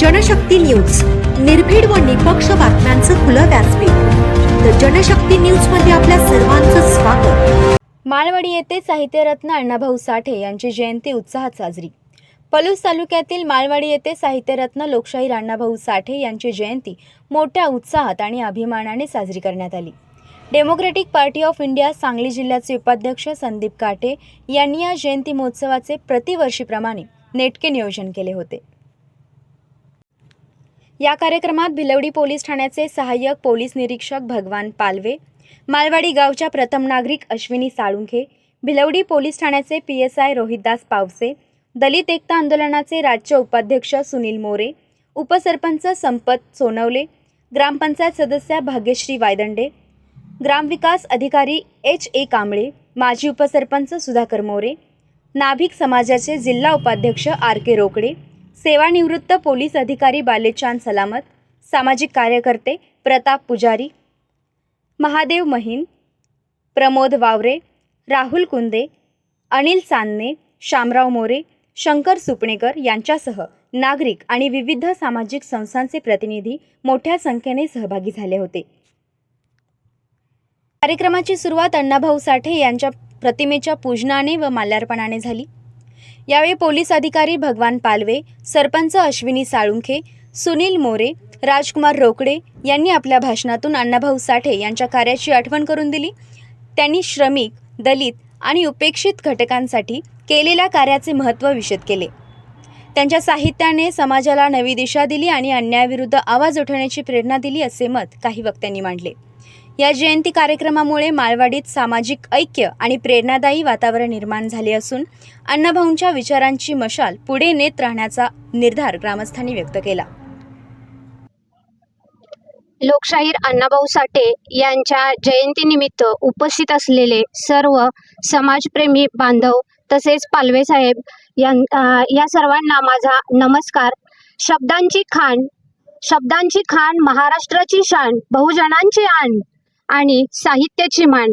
Janshakti news. निर्भीड व निपक्ष बातम्यांचं खुलं व्यासपीठ. तर जनशक्ती न्यूजमध्ये आपल्या सर्वांचं स्वागत. माळवाडी येथे साहित्यरत्न अण्णाभाऊ साठे यांची जयंती उत्साहात साजरी. पलूस तालुक्यातील मालवाडी येथे साहित्यरत्न लोकशाहीर अण्णाभाऊ साठे यांची जयंती मोठ्या उत्साहात आणि अभिमानाने साजरी करण्यात आली. Democratic party of India Sangli जिल्ह्याचे उपाध्यक्ष संदीप काटे यांनी या जयंती महोत्सवाचे प्रतिवर्षीप्रमाणे नेटके नियोजन केले होते. या कार्यक्रमात भिलवडी पोलीस ठाण्याचे सहाय्यक पोलीस निरीक्षक भगवान पालवे मालवाडी गावच्या प्रथम नागरिक अश्विनी साळुंखे भिलवडी पोलीस ठाण्याचे P S I Rohitdas Pawase Dalit Ekta आंदोलनाचे राज्य उपाध्यक्ष सुनील मोरे उपसरपंच संपत सोनवले ग्रामपंचायत सदस्या भाग्यश्री वायदंडे ग्रामविकास अधिकारी एच ए कांबळे माजी उपसरपंच सुधाकर मोरे नाभिक समाजाचे जिल्हा उपाध्यक्ष आर के रोकडे सेवानिवृत्त पोलीस अधिकारी बालेचांद सलामत सामाजिक कार्यकर्ते प्रताप पुजारी महादेव महिन प्रमोद वावरे राहुल कुंदे अनिल सानने शामराव मोरे शंकर सुपणेकर यांच्यासह नागरिक आणि विविध सामाजिक संस्थांचे प्रतिनिधी मोठ्या संख्येने सहभागी झाले होते. कार्यक्रमाची सुरुवात अण्णाभाऊ साठे यांच्या प्रतिमेच्या पूजनाने व माल्यार्पणाने झाली. यावेळी पोलीस अधिकारी भगवान पालवे सरपंच अश्विनी साळुंखे सुनील मोरे राजकुमार रोकडे यांनी आपल्या भाषणातून अण्णाभाऊ साठे यांच्या कार्याची आठवण करून दिली. त्यांनी श्रमिक दलित आणि उपेक्षित घटकांसाठी केलेल्या कार्याचे महत्त्व विशद केले. त्यांच्या साहित्याने समाजाला नवी दिशा दिली आणि अन्यायाविरुद्ध आवाज उठवण्याची प्रेरणा दिली असे मत काही वक्त्यांनी मांडले. या जयंती कार्यक्रमामुळे मालवाडीत सामाजिक ऐक्य आणि प्रेरणादायी वातावरण निर्माण झाले असून अण्णाभाऊंच्या विचारांची मशाल पुढे नेत राहण्याचा निर्धार ग्रामस्थांनी व्यक्त केला. लोकशाहीर अण्णाभाऊ साठे यांच्या जयंतीनिमित्त उपस्थित असलेले सर्व समाजप्रेमी बांधव तसेच पालवे साहेब यां या सर्वांना माझा नमस्कार. शब्दांची खाण शब्दांची खाण महाराष्ट्राची शान बहुजनांची आण. आणि साहित्याची मान.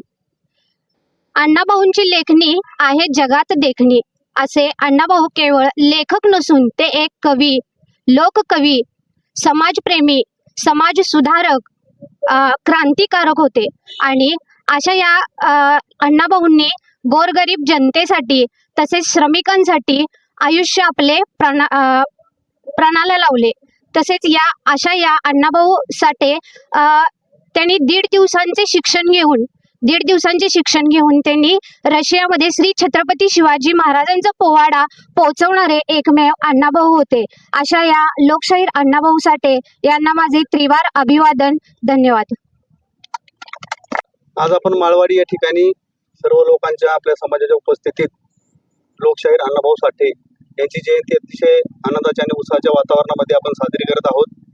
अण्णाभाऊंची लेखणी आहे जगात देखणी. असे अण्णाभाऊ केवळ लेखक नसून ते एक कवी लोककवी समाजप्रेमी समाज सुधारक क्रांतिकारक होते. आणि अशा या अण्णाभाऊंनी गोरगरीब जनतेसाठी तसेच श्रमिकांसाठी आयुष्य आपले प्रणा प्रणाला लावले. तसेच या अशा या अण्णाभाऊ साठे त्यांनी दीड दिवसांचे शिक्षण घेऊन दीड दिवसांचे शिक्षण घेऊन त्यांनी रशियामध्ये श्री छत्रपती शिवाजी महाराजांचा पोवाडा पोहोचवणारे एकमेव अण्णाभाऊ होते. अशा या लोकशाहीर अण्णाभाऊ साठे यांना माझे त्रिवार अभिवादन. धन्यवाद. आज आपण माळवाडी या ठिकाणी सर्व लोकांच्या आपल्या समाजाच्या उपस्थितीत लोकशाहीर अण्णाभाऊ साठे यांची जयंती अतिशय आनंदाच्या आणि उत्साहाच्या वातावरणामध्ये आपण साजरी करत आहोत.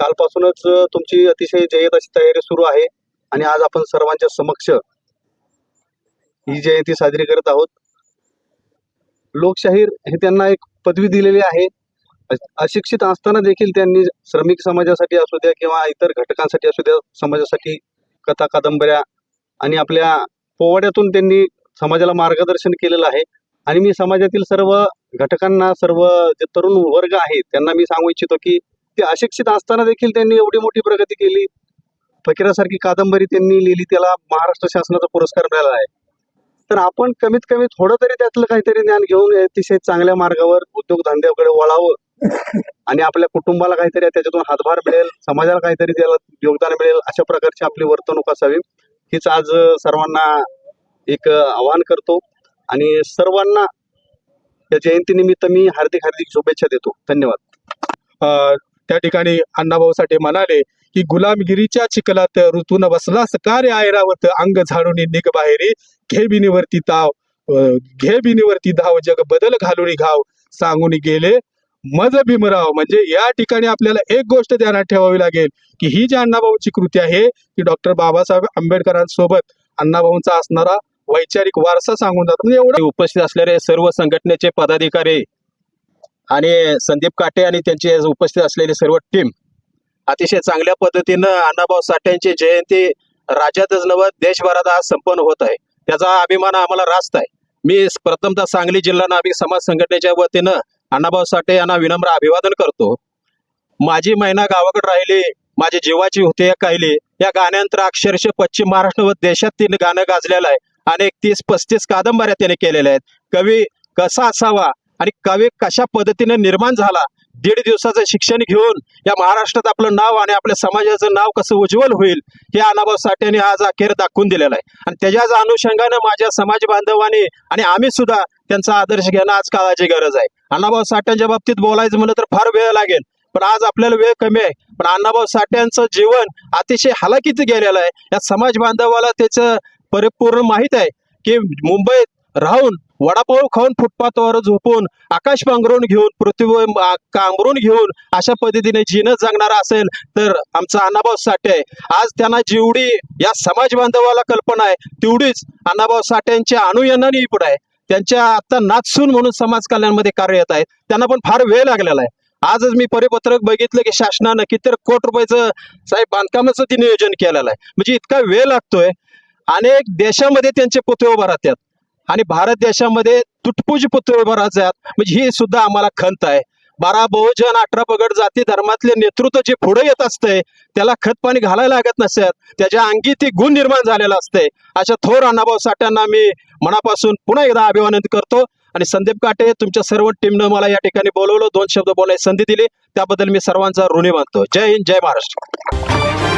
कालपासूनच तुमची अतिशय जय्यत अशी तयारी सुरू आहे आणि आज आपण सर्वांच्या समक्ष ही जयंती साजरी करत आहोत. लोकशाहीर हे त्यांना एक पदवी दिलेली आहे. अशिक्षित असताना देखील त्यांनी श्रमिक समाजासाठी असू द्या किंवा इतर घटकांसाठी असू द्या समाजासाठी कथा कादंबऱ्या आणि आपल्या पोवाड्यातून त्यांनी समाजाला मार्गदर्शन केलेलं आहे. आणि मी समाजातील सर्व घटकांना सर्व जे तरुण वर्ग आहे त्यांना मी सांगू इच्छितो की ते अशिक्षित असताना देखील त्यांनी एवढी मोठी प्रगती केली. फकीरासारखी कादंबरी त्यांनी लिहिली त्याला महाराष्ट्र शासनाचा पुरस्कार मिळाला आहे. तर आपण कमीत कमी थोडं तरी त्यातलं काहीतरी ज्ञान घेऊन अतिशय चांगल्या मार्गावर उद्योगधंद्याकडे वळावं. आणि आपल्या कुटुंबाला काहीतरी त्याच्यातून हातभार मिळेल समाजाला काहीतरी त्याला योगदान मिळेल अशा प्रकारची आपली वर्तणूक असावी. हीच आज सर्वांना एक आवाहन करतो. आणि सर्वांना या जयंतीनिमित्त मी हार्दिक हार्दिक शुभेच्छा देतो. धन्यवाद. त्या ठिकाणी अण्णाभाऊ साठे म्हणाले की गुलामगिरीच्या चिखलात ऋतून बसलास कार्य ऐरावत अंग झाडून निघ बाहेरी. घे बिनीवरती ताव. घे बिनीवरती धाव. जग बदल घालून घाव. सांगून गेले मज भीमराव. म्हणजे या ठिकाणी आपल्याला एक गोष्ट ध्यानात ठेवावी लागेल की ही जी अण्णाभाऊंची कृती आहे ती डॉक्टर बाबासाहेब आंबेडकरांसोबत अण्णाभाऊंचा असणारा वैचारिक वारसा सांगून जातो. म्हणजे एवढे उपस्थित असलेले सर्व संघटनेचे पदाधिकारी आणि संदीप काटे आणि त्यांचे उपस्थित असलेली सर्व टीम अतिशय चांगल्या पद्धतीनं अण्णाभाऊ साठ्यांची जयंती राज्यातच नव्हे देशभरात आज संपन्न होत आहे. त्याचा अभिमान आम्हाला रास्त आहे. मी प्रथमतः सांगली जिल्हा नाभिक समाज संघटनेच्या वतीनं अण्णाभाऊ साठे यांना विनम्र अभिवादन करतो. माझी महिना गावाकडे राहिली माझी जीवाची होते कायली या गाण्यानंतर अक्षरशः पश्चिम महाराष्ट्र व देशात तिने गाणं गाजलेलं आहे. अनेक तीस पस्तीस कादंबऱ्या त्याने केलेल्या आहेत. कवी कसा असावा आणि कवी कशा पद्धतीने निर्माण झाला? दीड दिवसाचं शिक्षण घेऊन या महाराष्ट्रात आपलं नाव आणि आपल्या समाजाचं नाव कसं उज्ज्वल होईल हे अनाभाव साठेने आज अखेर दाखवून दिलेलं आहे. आणि त्याच्याच अनुषंगानं माझ्या समाज बांधवांनी आणि आम्ही सुद्धा त्यांचा आदर्श घेणं आज काळाची गरज आहे. अण्णाभाऊ साठ्यांच्या बाबतीत बोलायचं म्हणलं तर फार वेळ लागेल पण आज आपल्याला वेळ कमी आहे. पण अण्णाभाऊ साठ्यांचं जीवन अतिशय हलाखीचं गेलेलं आहे. या समाज बांधवाला त्याचं परिपूर्ण माहीत आहे की मुंबईत राहून वडापाव खाऊन फुटपाथवर झोपून आकाश पांघरून घेऊन पृथ्वी कांबरून घेऊन अशा पद्धतीने जीन जगणारा असेल तर आमचा अण्णाभाऊ साठे आहे. आज त्यांना जेवढी या समाज बांधवाला कल्पना आहे तेवढीच अण्णाभाऊ साठ्यांच्या अनुयानाने पुढे आहे. त्यांच्या आता नाचसून म्हणून समाज कल्याणमध्ये कार्यरत आहेत. त्यांना पण फार वेळ लागलेला आहे. आजच मी परिपत्रक बघितलं की शासनानं किती कोट रुपयाचं साहेब बांधकामाचं ते नियोजन केलेलं आहे. म्हणजे इतका वेळ लागतोय. अनेक देशामध्ये त्यांचे पुतळे उभा राहतात. आणि भारत देशामध्ये तुटपुज पुतळे उभा म्हणजे ही सुद्धा आम्हाला खंत आहे. बारा बहुजन अठरा पगड जाती धर्मातले नेतृत्व जे पुढे येत असते त्याला खत पाणी घालायला लागत नसत. त्याच्या अंगी ती गुण निर्माण झालेला असते. अशा थोर अण्णाभाऊ साठ्यांना मी मनापासून पुन्हा एकदा अभिवादन करतो. आणि संदीप काटे तुमच्या सर्व टीमनं मला या ठिकाणी बोलवलं. दोन शब्द बोलायची संधी दिली. त्याबद्दल मी सर्वांचा ऋणी मानतो. जय हिंद जय महाराष्ट्र.